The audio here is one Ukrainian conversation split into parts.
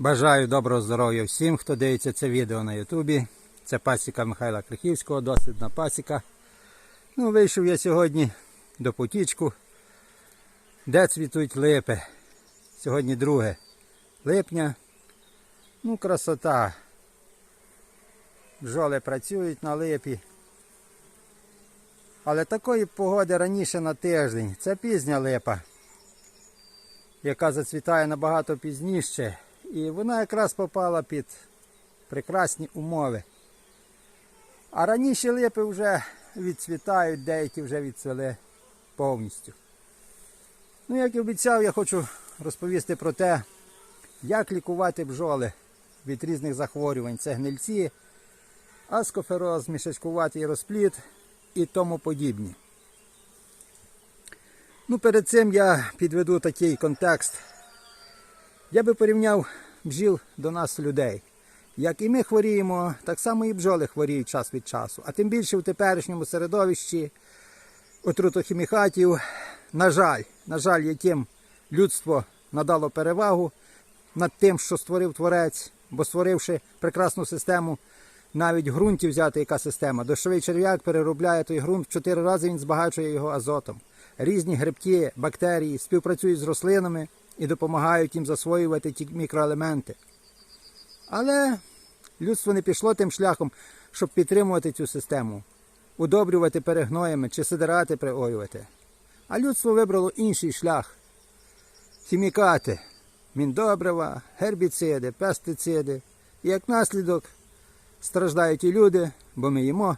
Бажаю доброго здоров'я всім, хто дивиться це відео на Ютубі. Це пасіка Михайла Крихівського, дослідна пасіка. Ну, вийшов я сьогодні до потічку, де цвітуть липи. Сьогодні 2 липня. Ну, красота. Бджоли працюють на липі. Але такої погоди раніше на тиждень. Це пізня липа, яка зацвітає набагато пізніше. І вона якраз попала під прекрасні умови. А раніше липи вже відцвітають, деякі вже відцвели повністю. Ну, як і обіцяв, я хочу розповісти про те, як лікувати бджоли від різних захворювань. Це гнильці, аскофероз, мішечкуватий розпліт і тому подібні. Ну, перед цим я підведу такий контекст. Я би порівняв бджіл до нас людей. Як і ми хворіємо, так само і бджоли хворіють час від часу. А тим більше в теперішньому середовищі отрутохімікатів, на жаль, на жаль, яким людство надало перевагу над тим, що створив творець, бо створивши прекрасну систему, навіть в ґрунті взяти яка система. Дощовий черв'як переробляє той ґрунт в чотири рази він збагачує його азотом. Різні грибки, бактерії співпрацюють з рослинами і допомагають їм засвоювати ті мікроелементи. Але людство не пішло тим шляхом, щоб підтримувати цю систему, удобрювати перегноями чи сидирати приоювати. А людство вибрало інший шлях хімікати, міндобрива, гербіциди, пестициди. І як наслідок страждають і люди, бо ми їмо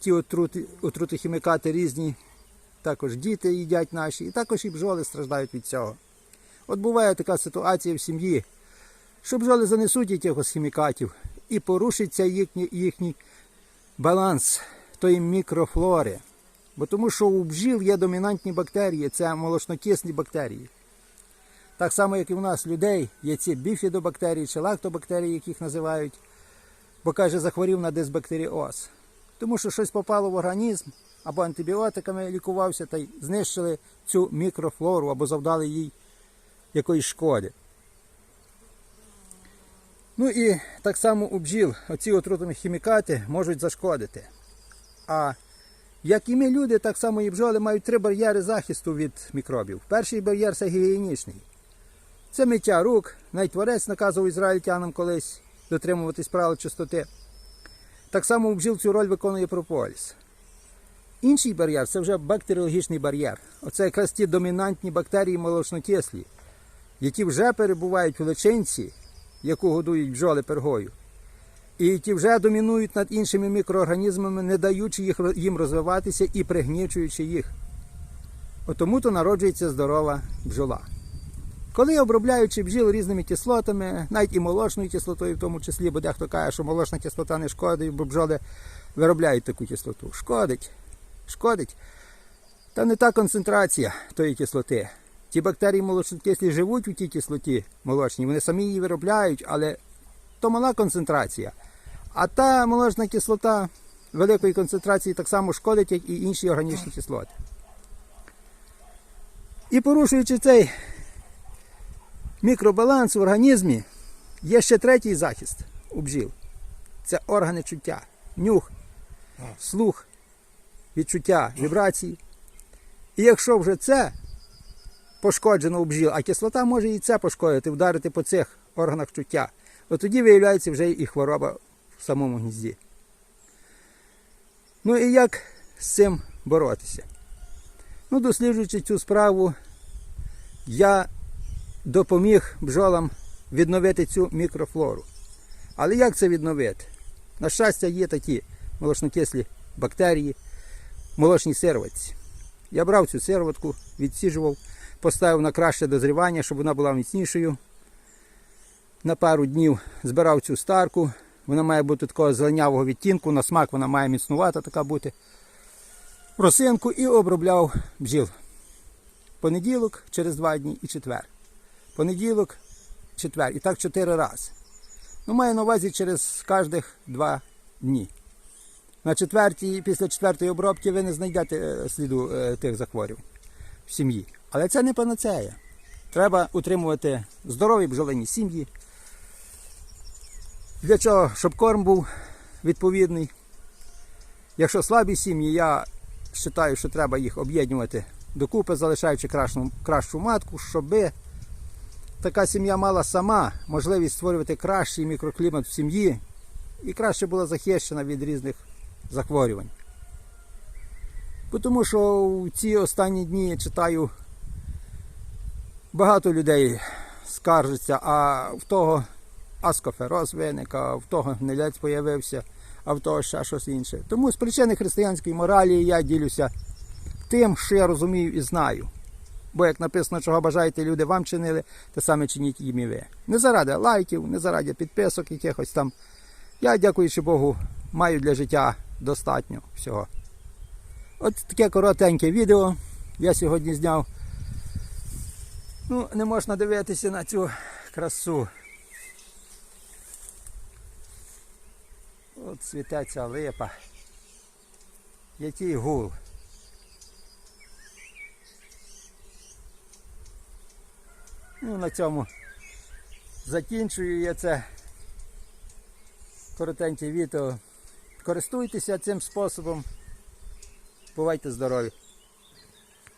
ті отрути, отрути хімікати різні, також діти їдять наші, і також і бджоли страждають від цього. От буває така ситуація в сім'ї, що бджоли занесуть якихось хімікатів і порушиться їхній, їхній баланс тої мікрофлори. Бо тому що у бджіл є домінантні бактерії, це молочнокисні бактерії. Так само, як і в нас людей, є ці біфідобактерії чи лактобактерії, яких називають, бо каже, захворів на дисбактеріоз. Тому що щось попало в організм, або антибіотиками лікувався та й знищили цю мікрофлору або завдали їй якоїсь шкоди. Ну і так само у бджіл оці отрутні хімікати можуть зашкодити. А як і ми люди, так само і бджоли мають три бар'єри захисту від мікробів. Перший бар'єр це гігієнічний. Це миття рук, навіть творець наказував ізраїльтянам колись дотримуватись правил чистоти. Так само у бджіл цю роль виконує прополіс. Інший бар'єр це вже бактеріологічний бар'єр. Оце якраз ті домінантні бактерії молочнокислі, які вже перебувають у личинці, яку годують бджоли пергою, і які вже домінують над іншими мікроорганізмами, не даючи їх, їм розвиватися і пригнічуючи їх. Тому то народжується здорова бджола. Коли обробляючи бджіл різними кислотами, навіть і молочною кислотою в тому числі, бо дехто каже, що молочна кислота не шкодить, бо бджоли виробляють таку кислоту. Шкодить. Шкодить. Та не та концентрація тої кислоти. Ті бактерії молочнокислі живуть у тій кислоті молочній, вони самі її виробляють, але то мала концентрація. А та молочна кислота великої концентрації так само шкодить, як і інші органічні кислоти. І порушуючи цей мікробаланс в організмі, є ще третій захист у бджіл. Це органи чуття, нюх, слух, відчуття, вібрації. І якщо вже це пошкоджено у бджіл, а кислота може і це пошкодити, вдарити по цих органах чуття, от тоді виявляється вже і хвороба в самому гнізді. Ну і як з цим боротися? Ну, досліджуючи цю справу, я допоміг бджолам відновити цю мікрофлору. Але як це відновити? На щастя, є такі молочнокислі бактерії, молочні сироватці. Я брав цю сироватку, відсіжував, поставив на краще дозрівання, щоб вона була міцнішою. На пару днів збирав цю старку. Вона має бути такого зеленявого відтінку, на смак вона має міцнувата така бути. Росинку і обробляв бджіл. Понеділок, через два дні і четвер. Понеділок, четвер. І так чотири рази. Ну, маю на увазі через кожних два дні. На четвертій, після четвертої обробки ви не знайдете е, сліду е, тих захворювань в сім'ї. Але це не панацея. Треба утримувати здорові бджолині сім'ї, Для чого? Щоб корм був відповідний. Якщо слабі сім'ї, я вважаю, що треба їх об'єднувати докупи, залишаючи кращу, кращу матку, щоб така сім'я мала сама можливість створювати кращий мікроклімат в сім'ї і краще була захищена від різних захворювань. Бо Тому що в ці останні дні читаю багато людей скаржиться, а в того аскофероз виник, а в того гнилець появився, а в того ще щось інше. Тому з причини християнської моралі я ділюся тим, що я розумію і знаю. Бо як написано, чого бажаєте люди вам чинили, те саме чиніть їм і ви. Не заради лайків, не заради підписок якихось там. Я, дякуючи Богу, маю для життя достатньо всього. От таке коротеньке відео я сьогодні зняв. Ну, не можна дивитися на цю красу. От світеться липа. Який гул. Ну, на цьому закінчую я це коротеньке відео. Користуйтеся цим способом. Бувайте здорові!